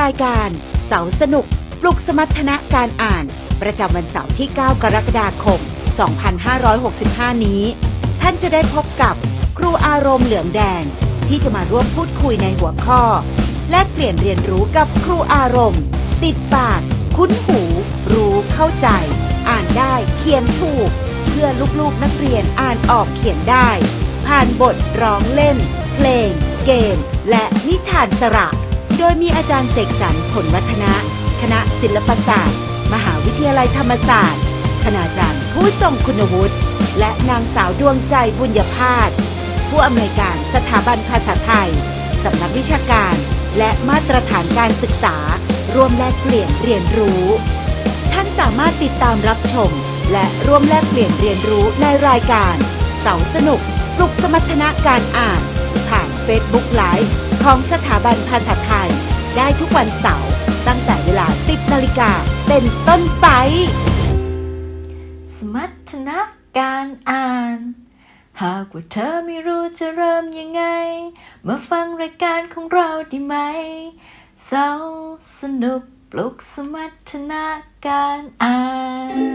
รายการ เสาสนุก ปลุกสมรรถนะการอ่าน ประจำวันเสาร์ที่ 9 กรกฎาคม 2565 นี้ ท่านจะได้พบกับครูอารมณ์เหลืองแดง ที่จะมาร่วมพูดคุยในหัวข้อ แลกเปลี่ยนเรียนรู้กับครูอารมณ์ ติดปาก คุ้นหู รู้เข้าใจ อ่านได้เขียนถูก เพื่อลูกๆนักเรียนอ่านออกเขียนได้ ผ่านบทร้องเล่น เพลง เกม และนิทานสระ โดยมีอาจารย์เสกสรรผลวัฒนะคณะศิลปศาสตร์ มหาวิทยาลัยธรรมศาสตร์ คณาจารย์ผู้ทรงคุณวุฒิ และนางสาวดวงใจบุญญพาสผู้อำนวยการสถาบันภาษาไทยสำนักวิชาการ และมาตรฐานการศึกษา ร่วมแลกเปลี่ยนเรียนรู้ ท่านสามารถติดตามรับชม และร่วมแลกเปลี่ยนเรียนรู้ในรายการ เสาสนุกปลุกสมรรถนะการอ่าน ผ่าน Facebook Live ของสถาบันภาษาไทย ได้ทุกวันเสาร์ตั้งแต่เวลา 10นาฬิกาเป็นต้นไป สมรรถนะการอ่าน หากว่าเธอไม่รู้จะเริ่มยังไง มาฟังรายการของเราดีไหมเสาสนุกปลุกสมรรถนะการอ่าน